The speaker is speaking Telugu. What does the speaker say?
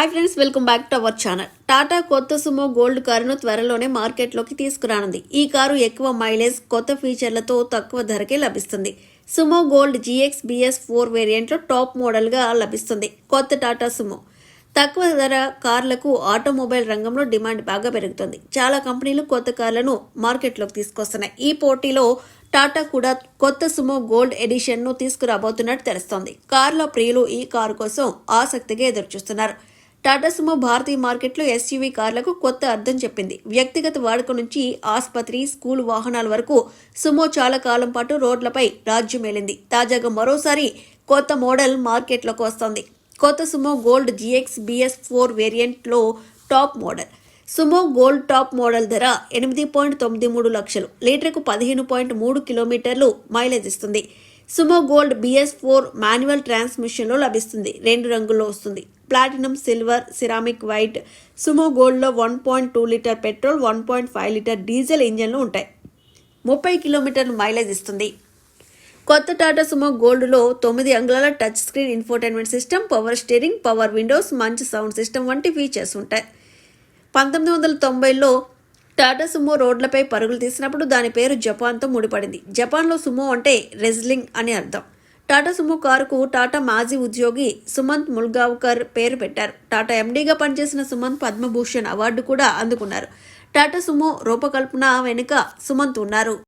Hi friends welcome back to our channel Tata కొత్త సుమో గోల్డ్ కారును త్వరలోనే మార్కెట్లోకి తీసుకురానుంది. ఈ కారు ఎక్కువ మైలేజ్ కొత్త ఫీచర్లతో తక్కువ ధరకే లభిస్తుంది. Sumo Gold GX BS four వేరియంట్లో top మోడల్గా లభిస్తుంది. కొత్త టాటా సుమో తక్కువ ధర కార్లకు ఆటోమొబైల్ రంగంలో డిమాండ్ బాగా పెరుగుతుంది. చాలా కంపెనీలు కొత్త కార్లను మార్కెట్లోకి తీసుకొస్తున్నాయి. ఈ పోటీలో టాటా కూడా కొత్త సుమో గోల్డ్ ఎడిషన్ను తీసుకురాబోతున్నట్టు తెలుస్తోంది. కార్ల ప్రియులు ఈ కారు కోసం ఆసక్తిగా ఎదురుచూస్తున్నారు. టాటా సుమో భారతీయ మార్కెట్లో ఎస్యూవీ కార్లకు కొత్త అర్థం చెప్పింది. వ్యక్తిగత వాడుక నుంచి ఆసుపత్రి స్కూల్ వాహనాల వరకు సుమో చాలా కాలం పాటు రోడ్లపై రాజ్యమేలింది తాజాగా మరోసారి కొత్త మోడల్ మార్కెట్లోకి వస్తోంది. కొత్త Sumo Gold GX BS four వేరియంట్లో top model. Sumo Gold top model ధర ఎనిమిది పాయింట్ తొమ్మిది మూడు లక్షలు. లీటర్కు పదిహేను పాయింట్ మూడు కిలోమీటర్లు మైలేజ్ ఇస్తుంది. Sumo Gold BS four manual ట్రాన్స్మిషన్లో లభిస్తుంది. రెండు రంగుల్లో వస్తుంది. Platinum silver ceramic white. Sumo గోల్డ్లో one point two litre petrol one point five litre diesel ఇంజన్లు ఉంటాయి. ముప్పై కిలోమీటర్ల మైలేజ్ ఇస్తుంది. కొత్త టాటా సుమో గోల్డ్లో తొమ్మిది అంగుళాల touch screen infotainment system power steering power windows మంచి సౌండ్ సిస్టమ్ వంటి ఫీచర్స్ ఉంటాయి. పంతొమ్మిది వందల తొంభైలో టాటా సుమో రోడ్లపై పరుగులు తీసినప్పుడు దాని పేరు జపాన్తో ముడిపడింది. జపాన్లో సుమో అంటే రెజ్లింగ్ అని అర్థం. టాటా సుమో కారుకు టాటా మాజీ ఉద్యోగి సుమంత్ ముల్గావ్కర్ పేరు పెట్టారు. టాటా ఎండీగా పనిచేసిన సుమంత్ పద్మభూషణ్ అవార్డు కూడా అందుకున్నారు. టాటా సుమో రూపకల్పన వెనుక సుమంత్ ఉన్నారు.